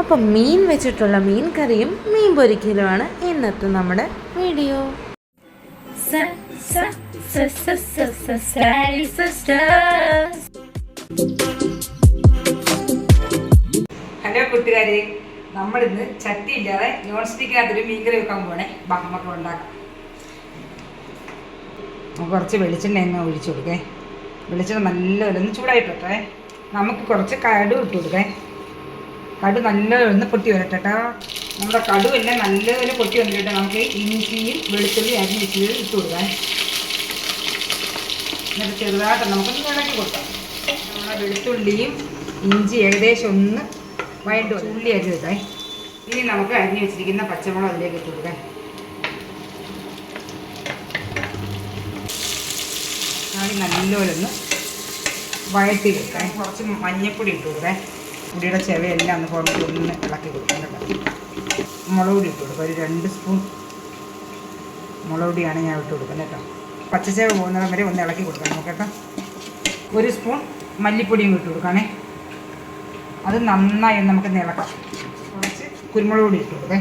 അപ്പം മീൻ വെച്ചിട്ടുള്ള മീൻ കറിയും മീൻ പൊരിക്കലുമാണ് ഇന്നത്തെ നമ്മുടെ വീഡിയോ. ഹലോ കൂട്ടുകാരെ നമ്മളിന്ന് ചട്ടി ഇല്ലാതെ നോൺ സ്റ്റിക്കിനകത്തൊരു മീൻകറി വെക്കാൻ പോണേ ബാ നമുക്ക് ഉണ്ടാക്കാം. കുറച്ച് വെളിച്ചെണ്ണ എണ്ണ ഒഴിച്ചു കൊടുക്കേ. വെളിച്ചെണ്ണ നല്ലപോലെ ഒന്ന് ചൂടായിട്ടോട്ടെ. നമുക്ക് കുറച്ച് കടു ഇട്ട് കൊടുക്കേ. കടു നല്ലപോലെ ഒന്ന് പൊട്ടി വരട്ടെ നമ്മുടെ കടുവെല്ലാം നല്ലപോലെ പൊട്ടി വന്നിട്ട് നമുക്ക് ഇഞ്ചിയും വെളുത്തുള്ളി അരി വെച്ചത് ഇട്ട് കൊടുക്കാം. എന്നിട്ട് ചെറുതായിട്ട് നമുക്ക് ഇളക്കി കൊടുക്കാം. നമ്മുടെ വെളുത്തുള്ളിയും ഇഞ്ചി ഏകദേശം ഒന്ന് വയണ്ട്. ഉള്ളി അരി വെക്കാം ഇനി നമുക്ക് അരിഞ്ഞ് വെച്ചിരിക്കുന്ന പച്ചമുളക് അതിലേക്ക് ഇട്ട് കൊടുക്കാം. നല്ലോലൊന്ന് ഒന്ന് വഴറ്റി കുറച്ച് മഞ്ഞപ്പൊടി ഇട്ട് കൊടുക്കാം. പൊടിയുടെ ചെവയെല്ലാം ഒന്ന് പുറത്ത് ഒന്ന് ഇളക്കി കൊടുക്കണം കേട്ടോ. മുളക് പൊടി ഇട്ട് കൊടുക്കുക ഒരു രണ്ട് സ്പൂൺ മുളക് പൊടിയാണ് ഞാൻ ഇട്ട് കൊടുക്കുന്നത് കേട്ടോ. പച്ചച്ചേവ പോകുന്നിടം വരെ ഒന്ന് ഇളക്കി കൊടുക്കണം കേട്ടോ. ഒരു സ്പൂൺ മല്ലിപ്പൊടിയും ഇട്ട് കൊടുക്കണേ അത് നന്നായി നമുക്ക് ഇളക്കാം. കുറച്ച് കുരുമുളക് പൊടി ഇട്ട് കൊടുക്കേ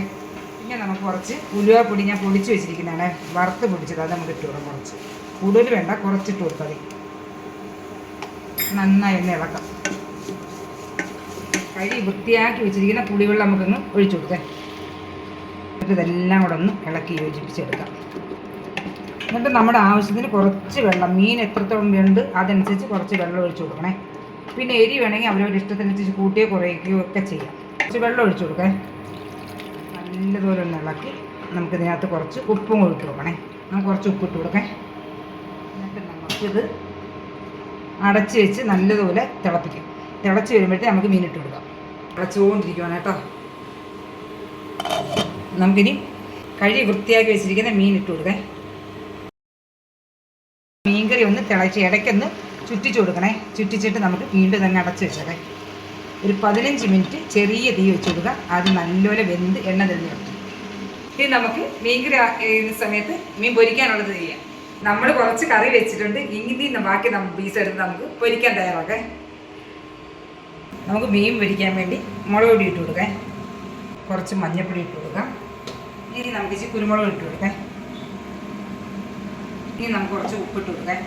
പിന്നെ നമുക്ക് കുറച്ച് ഉലുവപ്പൊടി ഞാൻ പൊടിച്ച് വെച്ചിരിക്കുന്നതാണ്. വറുത്ത് പൊടിച്ചത് അത് നമുക്ക് ഇട്ട് കൊടുക്കാം കുറച്ച്. കൂടുതൽ വേണ്ട കുറച്ചിട്ട് കൊടുത്താൽ മതി. നന്നായി ഒന്ന് ഇളക്കാം. കഴുകി വൃത്തിയാക്കി വെച്ചിരിക്കുന്ന പുളിവെള്ളം നമുക്കൊന്ന് ഒഴിച്ചു കൊടുക്കാം എന്നിട്ട് ഇതെല്ലാം കൂടെ ഒന്ന് ഇളക്കി യോജിപ്പിച്ചെടുക്കാം. എന്നിട്ട് നമ്മുടെ ആവശ്യത്തിന് കുറച്ച് വെള്ളം മീൻ എത്രത്തോളം വേണ്ട അതനുസരിച്ച് കുറച്ച് വെള്ളം ഒഴിച്ചു കൊടുക്കണേ. പിന്നെ എരി വേണമെങ്കിൽ അവരവരുടെ ഇഷ്ടത്തിനനുസരിച്ച് കൂട്ടിയോ കുറയ്ക്കുകയോ ഒക്കെ ചെയ്യാം. കുറച്ച് വെള്ളം ഒഴിച്ചു കൊടുക്കേ നല്ലതുപോലെ ഒന്ന് ഇളക്കി നമുക്ക് ഇതിനകത്ത് കുറച്ച് ഉപ്പും കൊടുത്തു കൊടുക്കണേ. നമുക്ക് കുറച്ച് ഉപ്പ് ഉപ്പിട്ട് കൊടുക്കേ. എന്നിട്ട് നമുക്കിത് അടച്ച് വെച്ച് നല്ലതുപോലെ തിളപ്പിക്കും. തിളച്ച് വരുമ്പോഴത്തേ നമുക്ക് മീൻ ഇട്ട് കൊടുക്കാം. തിളച്ചുകൊണ്ടിരിക്കുവാണ് കേട്ടോ. നമുക്കിനി കഴുകി വൃത്തിയാക്കി വെച്ചിരിക്കുന്ന മീൻ ഇട്ട് കൊടുക്കേ മീൻകറി ഒന്ന് തിളച്ച് ഇടയ്ക്കൊന്ന് ചുറ്റിച്ചു കൊടുക്കണേ. ചുറ്റിച്ചിട്ട് നമുക്ക് വീണ്ടും തന്നെ അടച്ചു വെച്ചേക്കേ ഒരു പതിനഞ്ച് മിനിറ്റ് ചെറിയ തീ വെച്ച് കൊടുക്കുക. അത് നല്ലപോലെ വെന്ത് എണ്ണ തന്നെ വെക്കും ഇനി നമുക്ക് മീൻകറി ചെയ്യുന്ന സമയത്ത് മീൻ പൊരിക്കാനുള്ളത് ചെയ്യാം. നമ്മൾ കുറച്ച് കറി വെച്ചിട്ടുണ്ട്. ഇനി ബാക്കി നമുക്ക് പീസ് എടുത്ത് നമുക്ക് പൊരിക്കാൻ തയ്യാറാക്കേ. നമുക്ക് മീൻ പൊരിക്കാൻ വേണ്ടി മുളക് പൊടി ഇട്ട് കൊടുക്കാം. കുറച്ച് മഞ്ഞൾപ്പൊടി ഇട്ട് കൊടുക്കാം. ഇനി നമുക്ക് ഇച്ചിരി കുരുമുളക് ഇട്ട് കൊടുക്കേ. ഇനി നമുക്ക് കുറച്ച് ഉപ്പിട്ട് കൊടുക്കാം.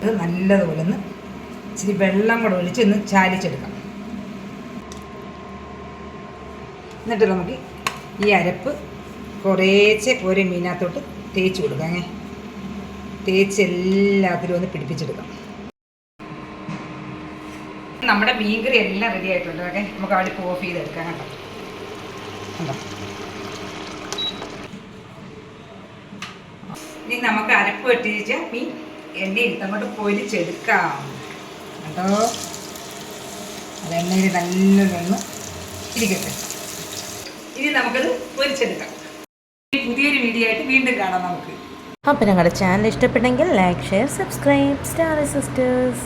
ഇത് നല്ലതുപോലെ ഒന്ന് ഇച്ചിരി വെള്ളം കൂടെ ഒഴിച്ച് ഒന്ന് ചാലിച്ചെടുക്കാം. എന്നിട്ട് നമുക്ക് ഈ അരപ്പ് കുറേശ്ശെ ഒരു മീനകത്തോട്ട് തേച്ച് കൊടുക്കാം തേച്ച് എല്ലാത്തിലും ഒന്ന് പിടിപ്പിച്ചെടുക്കാം. നമ്മുടെ മീൻകറി എല്ലാം റെഡി ആയിട്ടുണ്ട്. ഓക്കെ? നമുക്ക് അടുപ്പ് ഓഫ് ചെയ്തെടുക്കാം കേട്ടോ. ഇനി നമുക്ക് അരപ്പ് വെട്ടിച്ച് മീൻ എണ്ണയിൽ അങ്ങോട്ട് പൊരിച്ചെടുക്കാം. കേട്ടോ അത് എണ്ണയിൽ നല്ലൊന്ന് ഇരിക്കട്ടെ. ഇനി നമുക്കത് പൊരിച്ചെടുക്കാം. പുതിയൊരു വീഡിയോ ആയിട്ട് വീണ്ടും കാണാം നമുക്ക്. അപ്പോൾ ഞങ്ങളുടെ ചാനൽ ഇഷ്ടപ്പെട്ടെങ്കിൽ like share subscribe star sisters